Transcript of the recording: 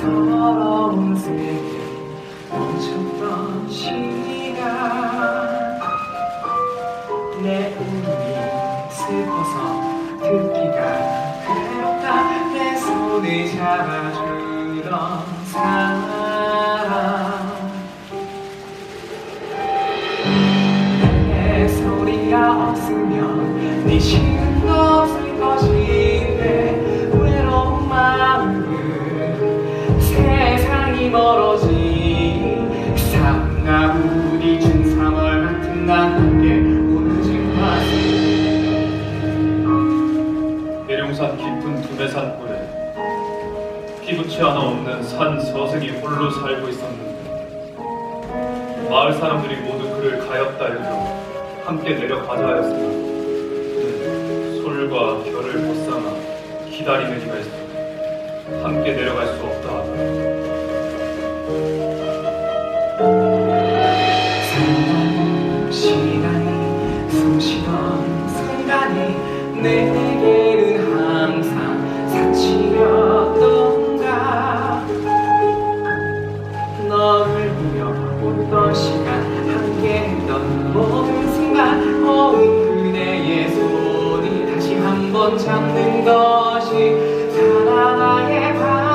서러운 세계 멈췄던 시간 내 울음이 슬퍼서 듣기가 괴롭다. 내 손을 잡아 주던 사람 내 소리가 없으면 네 시간도 없을 것인데 외로운 마음은 세상이 멀어진 우리 준 3월 같은 날 함께 오지 마세요 계룡산 깊은 두배산 굴에 피부치 하나 없는 산 서생이 홀로 살고 있었는데 마을 사람들이 모두 그를 가엾다 여겨 함께 내려가자 하였으나 솔과 결을 벗삼아 기다리는 이가 있어 함께 내려갈 수 없다 하더라. 시간이 숨쉬던 순간이 내 번 참는 것이 사랑 나의 방